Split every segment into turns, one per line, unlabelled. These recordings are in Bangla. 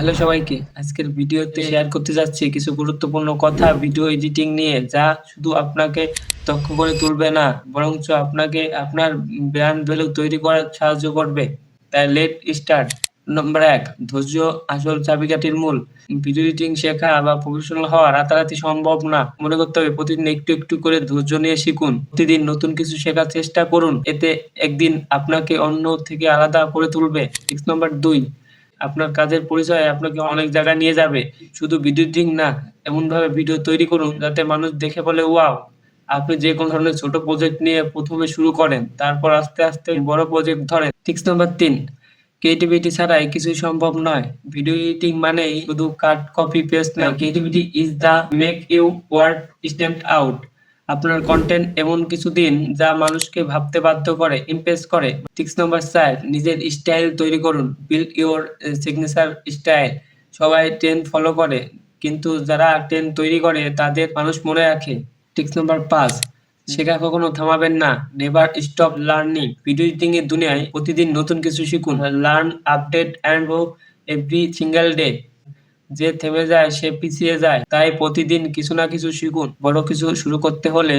হ্যালো সবাইকে, আজকের ভিডিওতে শেয়ার করতে যাচ্ছি কিছু গুরুত্বপূর্ণ কথা ভিডিও এডিটিং নিয়ে, যা শুধু আপনাকে দক্ষ করে তুলবে না, বরঞ্চ আপনাকে আপনার ব্র্যান্ড ভ্যালু তৈরি করার সাহায্য করবে। তাই লেট স্টার্ট নম্বর এক, ধৈর্য আসল চাবিকাঠির মূল। ভিডিও এডিটিং শেখা বা প্রফেশনাল হওয়া রাতারাতি সম্ভব না। মনে করতে হবে প্রতিদিন একটু একটু করে ধৈর্য নিয়ে শিখুন। প্রতিদিন নতুন কিছু শেখার চেষ্টা করুন। এতে একদিন আপনাকে অন্য থেকে আলাদা করে তুলবে। সিক্স নম্বর দুই আপনার কাজের পরিচয় আপনাকে অনেক জায়গায় নিয়ে যাবে। শুধু ভিডিও এডিটিং না এমন ভাবে ভিডিও তৈরি করুন যাতে মানুষ দেখে বলে, ওয়াও, আপনি যে কোনো ধরনের ছোট প্রজেক্ট নিয়ে প্রথমে শুরু করেন, তারপর আস্তে আস্তে বড় প্রজেক্ট ধরেন। সিক্স নম্বর তিন ক্রিয়েটিভিটি ছাড়াই কিছুই সম্ভব নয়। ভিডিও এডিটিং মানেই শুধু কাট কপি পেস্ট না creativity is the make you word stand out আপনার কন্টেন্ট এমন কিছু দিন যা মানুষকে ভাবতে বাধ্য করে ইমপ্রেস করে। সিক্স নম্বর চার নিজের স্টাইল তৈরি করুন। বিল্ড ইউর সিগনেচার স্টাইল সবাই ট্রেন্ড ফলো করে, কিন্তু যারা ট্রেন্ড তৈরি করে, তাদের মানুষ মনে রাখে সিক্স নম্বর পাঁচ শেখা কখনো থামাবেন না। Never stop learning video editing এর দুনিয়ায় প্রতিদিন নতুন কিছু শিখুন। Learn update and every single day যে থেমে যায় সে পিছিয়ে যায়। তাই প্রতিদিন কিছু না কিছু শিখুন। বড় কিছু শুরু করতে হলে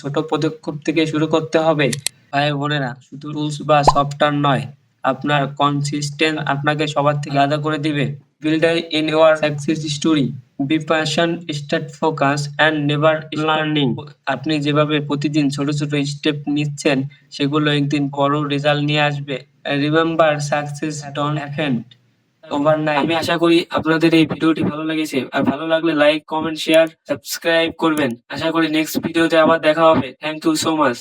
ছোট পদক্ষেপ থেকে শুরু করতে হবে। ভাই বোনেরা, শুধু রুলস বা সফটওয়্যার নয়, আপনার কনসিস্টেন্ট আপনাকে সবার থেকে আলাদা করে দিবে। Build in your success story be passion start focus and never learning আপনি যেভাবে প্রতিদিন ছোট ছোট স্টেপ নিচ্ছেন, সেগুলো একদিন বড় রেজাল্ট নিয়ে আসবে। রিমেম্বার সাকসেস ডন আমি আশা করি আপনাদের এই ভিডিওটি ভালো লেগেছে। আর ভালো লাগলে লাইক কমেন্ট শেয়ার সাবস্ক্রাইব করবেন। আশা করি নেক্সট ভিডিওতে আবার দেখা হবে। Thank you so much